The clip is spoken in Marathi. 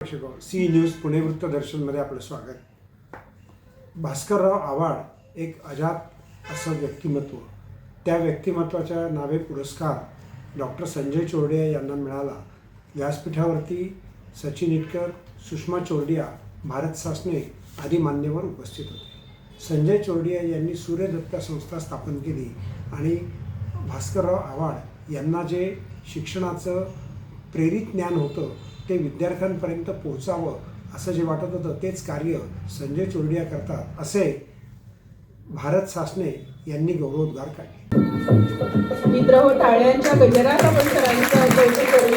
सी न्यूज पुणे वृत्तदर्शनमध्ये आपलं स्वागत. भास्करराव आव्हाड एक अजात असं व्यक्तिमत्व. त्या व्यक्तिमत्वाच्या नावे पुरस्कार डॉक्टर संजय चोरडिया यांना मिळाला. व्यासपीठावरती सचिन इटकर सुषमा चोरडिया भारत सासने आदी मान्यवर उपस्थित होते. संजय चोरडिया यांनी सूर्यदत्ता संस्था स्थापन केली आणि भास्करराव आव्हाड यांना जे शिक्षणाचं प्रेरित ज्ञान होतं ते विद्यार्थ्यांपर्यंत पोहोचावं असं जे वाटत होतं तेच कार्य संजय चोरडिया करतात असे भारत सासने यांनी गौरवोद्गार काढले. मित्र हो टाळ्यांच्या गजरात आपण सरांचं कौतुक